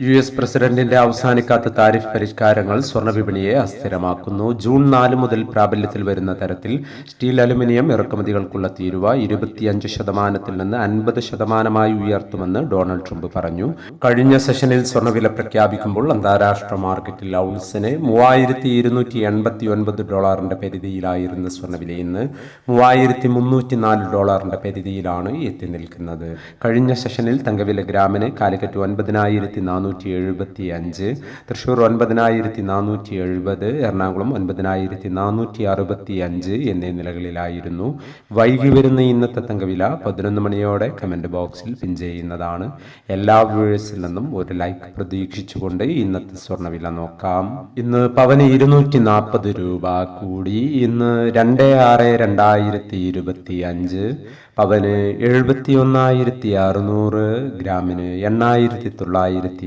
U S പ്രസിഡന്റിന്റെ അവസാനിക്കാത്ത tariff പരിഷ്കാരങ്ങൾ സ്വർണവിപണിയെ അസ്ഥിരമാക്കുന്നു. ജൂൺ നാല് മുതൽ പ്രാബല്യത്തിൽ വരുന്ന തരത്തിൽ സ്റ്റീൽ അലുമിനിയം ഇറക്കുമതികൾക്കുള്ള തീരുവ ഇരുപത്തിയഞ്ച് ശതമാനത്തിൽ നിന്ന് അൻപത് ശതമാനമായി ഉയർത്തുമെന്ന് ഡൊണാൾഡ് ട്രംപ് പറഞ്ഞു. കഴിഞ്ഞ സെഷനിൽ സ്വർണവില പ്രഖ്യാപിക്കുമ്പോൾ അന്താരാഷ്ട്ര മാർക്കറ്റിൽ ഔൺസിന് മൂവായിരത്തി ഇരുന്നൂറ്റി എൺപത്തി ഒൻപത് ഡോളറിന്റെ പരിധിയിലായിരുന്ന സ്വർണവില ഇന്ന് മൂവായിരത്തി മുന്നൂറ്റി നാല് ഡോളറിന്റെ പരിധിയിലാണ് എത്തി നിൽക്കുന്നത്. കഴിഞ്ഞ സെഷനിൽ തങ്കവില ഗ്രാമിന് കാലിക്കറ്റ് ഒൻപതിനായിരത്തി നാനൂറ്റി എഴുപത്തി അഞ്ച് തൃശ്ശൂർ ഒൻപതിനായിരത്തി നാനൂറ്റി എഴുപത് എറണാകുളം ഒൻപതിനായിരത്തി നാനൂറ്റി അറുപത്തി അഞ്ച് എന്നീ നിലകളിലായിരുന്നു. വൈകി വരുന്ന ഇന്നത്തെ തങ്കവില പതിനൊന്ന് മണിയോടെ കമന്റ് ബോക്സിൽ പിൻ ചെയ്യുന്നതാണ്. എല്ലാ വ്യൂവേഴ്സിൽ നിന്നും ഒരു ലൈക്ക് പ്രതീക്ഷിച്ചുകൊണ്ട് ഇന്നത്തെ സ്വർണവില നോക്കാം. ഇന്ന് പവന് ഇരുന്നൂറ്റി നാൽപ്പത് രൂപ കൂടി. ഇന്ന് രണ്ട് ആറ് രണ്ടായിരത്തി ഇരുപത്തി അഞ്ച് പവന് എഴുപത്തി ഒന്നായിരത്തി അറുന്നൂറ് ഗ്രാമിന് എണ്ണായിരത്തി തൊള്ളായിരത്തി